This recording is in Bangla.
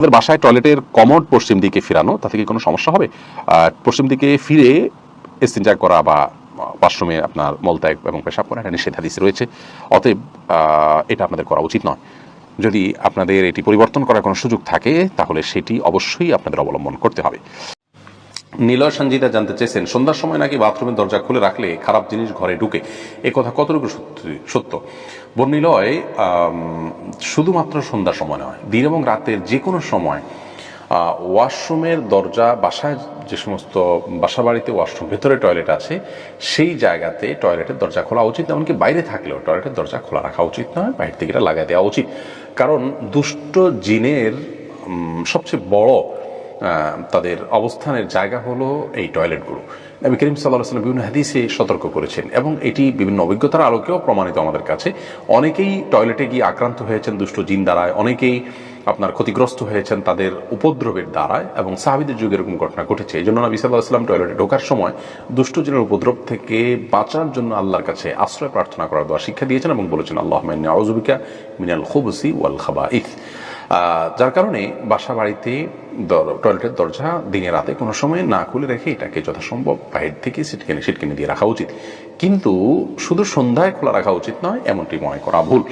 আমাদের বাসায় টয়লেটের কমোড পশ্চিম দিকে ফিরানো, তাতে কি কোনো সমস্যা হবে? পশ্চিম দিকে ফিরে এস্তিনজা করা বা ওয়াশরুমে আপনার মলত্যাগ এবং পেশাব করা, এটা নিষেধাদেশ রয়েছে। অতএব এটা আপনাদের করা উচিত নয়। যদি আপনাদের এটি পরিবর্তন করার কোনো সুযোগ থাকে, তাহলে সেটি অবশ্যই আপনাদের অবলম্বন করতে হবে। নীলয় সঞ্জিতা জানতে চেয়েছেন সন্ধ্যার সময় নাকি বাথরুমের দরজা খুলে রাখলে খারাপ জিনিস ঘরে ঢুকে। এ কথা কতটুকু সত্যি- সত্য? বর্ণিলয় আম, শুধুমাত্র সন্ধ্যার সময় নয় দিন এবং রাতের যে কোনো সময় ওয়াশরুমের দরজা বাসায় যে সমস্ত বাসা বাড়িতে ওয়াশরুম ভেতরে টয়লেট আছে সেই জায়গাতে টয়লেটের দরজা খোলা উচিত এমনকি বাইরে থাকলেও টয়লেটের দরজা খোলা রাখা উচিত নয় বাইরে থেকে এটা দেওয়া উচিত। কারণ দুষ্ট জিনের সবচেয়ে বড় তাদের অবস্থানের জায়গা হলো এই টয়লেটগুলো নবী করিম সাল্লাহ সাল্লাম বিভিন্ন হাদিসে সতর্ক করেছেন এবং এটি বিভিন্ন অভিজ্ঞতার আলোকেও প্রমাণিত আমাদের কাছে। অনেকেই টয়লেটে গিয়ে আক্রান্ত হয়েছেন দুষ্ট জিন দ্বারায় অনেকেই আপনার ক্ষতিগ্রস্ত হয়েছেন তাদের উপদ্রবের দ্বারায় এবং সাহাবিদের যুগে এরকম ঘটনা ঘটেছে। এই জন্য নবী সাল্লাহ সাল্লাম টয়লেটে ঢোকার সময় দুষ্ট জিনের উপদ্রব থেকে বাঁচার জন্য আল্লাহর কাছে আশ্রয় প্রার্থনা করার দোয়া শিক্ষা দিয়েছেন এবং বলেছেন আল্লাহ মিনাল খুবসি ওয়াল খাবা আহ, যার কারণে বাসা বাড়িতে টয়লেটের দরজা দিনে রাতে কোনো সময় না খুলে রেখে এটাকে যথাসম্ভব বাইরে থেকে সিটকেনে সিটকেনে দিয়ে রাখা উচিত। কিন্তু শুধু সন্ধ্যায় খোলা রাখা উচিত নয়, এমনটি মনে করা ভুল।